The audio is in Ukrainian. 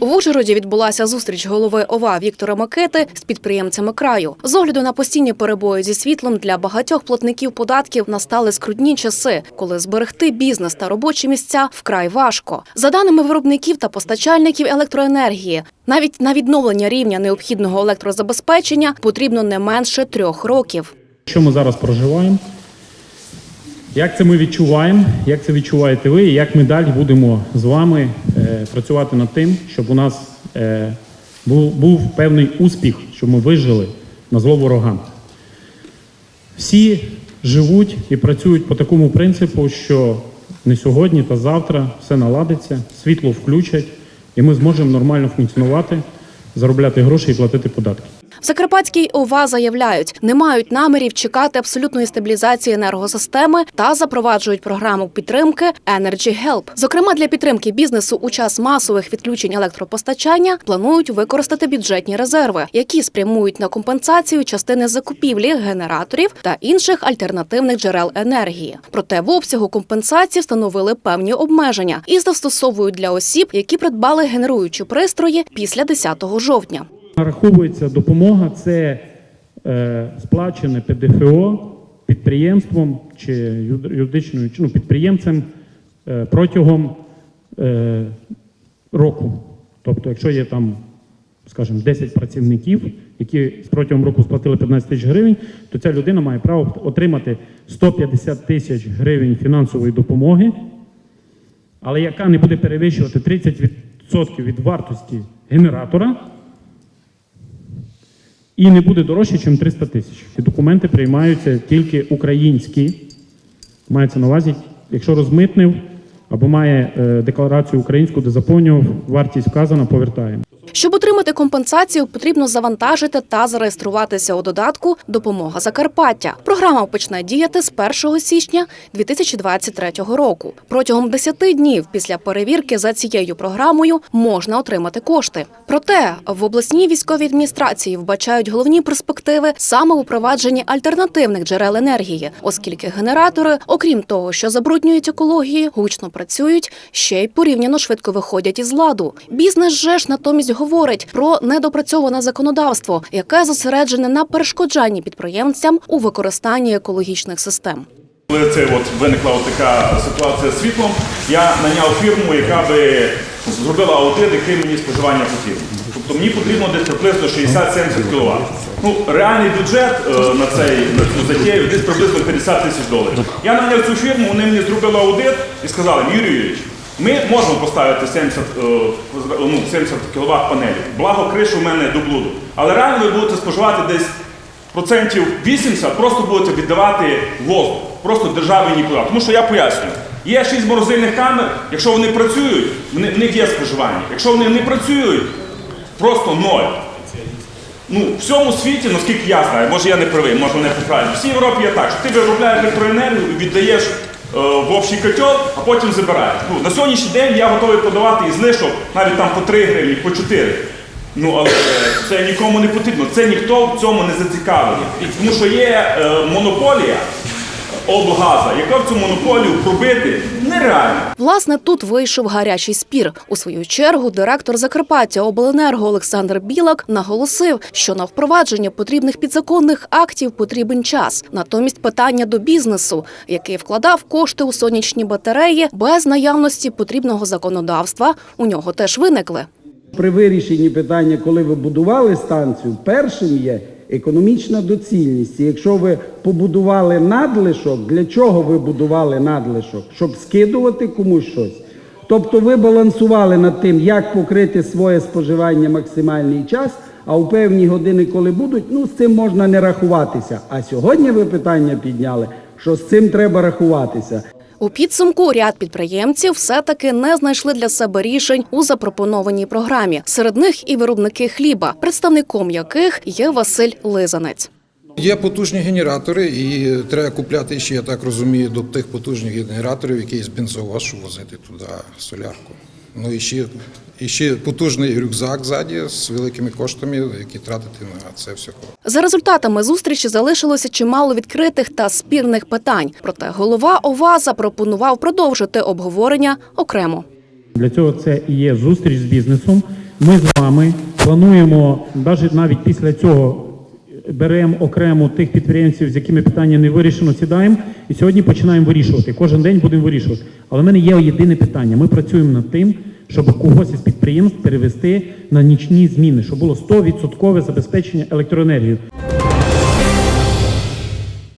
В Ужгороді відбулася зустріч голови ОВА Віктора Макети з підприємцями краю. З огляду на постійні перебої зі світлом для багатьох платників податків настали скрутні часи, коли зберегти бізнес та робочі місця вкрай важко. За даними виробників та постачальників електроенергії, навіть на відновлення рівня необхідного електрозабезпечення потрібно не менше трьох років. Що ми зараз проживаємо? Як це ми відчуваємо? Як це відчуваєте ви? І як ми далі будемо з вами е, працювати над тим, щоб у нас е, був, був певний успіх, щоб ми вижили на зло ворогам? Всі живуть і працюють по такому принципу, що не сьогодні та завтра все наладиться, світло включать, і ми зможемо нормально функціонувати, заробляти гроші і платити податки. В Закарпатській ОВА заявляють, не мають намірів чекати абсолютної стабілізації енергосистеми та запроваджують програму підтримки Energy Help. Зокрема, для підтримки бізнесу у час масових відключень електропостачання планують використати бюджетні резерви, які спрямують на компенсацію частини закупівлі генераторів та інших альтернативних джерел енергії. Проте в обсягу компенсації встановили певні обмеження і застосовують для осіб, які придбали генеруючі пристрої після 10 жовтня. Нараховується допомога, це е, сплачене ПДФО підприємством чи юридичною ну, підприємцем е, протягом е, року. Тобто, якщо є там, скажімо, 10 працівників, які протягом року сплатили 15 тисяч гривень, то ця людина має право отримати 150 тисяч гривень фінансової допомоги, але яка не буде перевищувати 30% від вартості генератора. І не буде дорожче, ніж 300 тисяч. Документи приймаються тільки українські. Мається на увазі, якщо розмитнив або має е, декларацію українську, де заповнював, вартість вказана, повертаємо. Щоб отримати компенсацію, потрібно завантажити та зареєструватися у додатку Допомога Закарпаття. Програма почне діяти з 1 січня 2023 року. Протягом 10 днів після перевірки за цією програмою можна отримати кошти. Проте в обласній військовій адміністрації вбачають головні перспективи саме у провадженні альтернативних джерел енергії, оскільки генератори, окрім того, що забруднюють екологію, гучно працюють, ще й порівняно швидко виходять із ладу. Бізнес же ж натомість говорить про недопрацьоване законодавство, яке зосереджене на перешкоджанні підприємцям у використанні екологічних систем. Коли це от виникла от така ситуація з світлом, я наняв фірму, яка би зробила аудит, який мені споживання потрібно. Тобто мені потрібно десь приблизно 60-70 кВт. Ну, реальний бюджет е, на, цей, на цю затею десь приблизно 50 тисяч доларів. Я наняв цю фірму, вони мені зробили аудит і сказали, Юрій Юрійович, ми можемо поставити 70, е, ну, 70 кВт панелі. Благо кришу в мене до. Але реально ви будете споживати десь процентів 80 просто будете віддавати воздух, просто державі нікуди. Тому що я пояснюю, є 6 морозильних камер, якщо вони працюють, в них є споживання. Якщо вони не працюють, просто ноль. Ну, в всьому світі, наскільки я знаю, може я не правий, може мене поправлять. В всій Європі є так, що ти виробляєш електроенергію, і віддаєш в общий котел, а потім забирають. Ну, на сьогоднішній день я готовий подавати і знижок навіть там по 3 гривні, по 4. Ну, але е, це нікому не потрібно. Це ніхто в цьому не зацікавлений. Тому що є е, монополія облгаза, яка в цю монополію пробити нереально. Власне, тут вийшов гарячий спір. У свою чергу директор Закарпаття Обленерго Олександр Білак наголосив, що на впровадження потрібних підзаконних актів потрібен час. Натомість питання до бізнесу, який вкладав кошти у сонячні батареї без наявності потрібного законодавства, у нього теж виникли. При вирішенні питання, коли ви будували станцію, першим є економічна доцільність. І якщо ви побудували надлишок, для чого ви будували надлишок? Щоб скидувати комусь щось. Тобто ви балансували над тим, як покрити своє споживання максимальний час, а у певні години, коли будуть, ну з цим можна не рахуватися. А сьогодні ви питання підняли, що з цим треба рахуватися. У підсумку ряд підприємців все-таки не знайшли для себе рішень у запропонованій програмі. Серед них і виробники хліба, представником яких є Василь Лизанець. Є потужні генератори, і треба купляти ще, я так розумію, до тих потужних генераторів які з бензовозу возити туди солярку. Ну і ще, і ще потужний рюкзак ззаді з великими коштами, які тратити на це все. За результатами зустрічі залишилося чимало відкритих та спірних питань. Проте голова ОВА запропонував продовжити обговорення окремо. Для цього це і є зустріч з бізнесом. Ми з вами плануємо, навіть навіть після цього беремо окремо тих підприємців, з якими питання не вирішено, сідаємо і сьогодні починаємо вирішувати. Кожен день будемо вирішувати. Але в мене є єдине питання. Ми працюємо над тим, щоб когось із підприємств перевести на нічні зміни, щоб було 100% забезпечення електроенергією.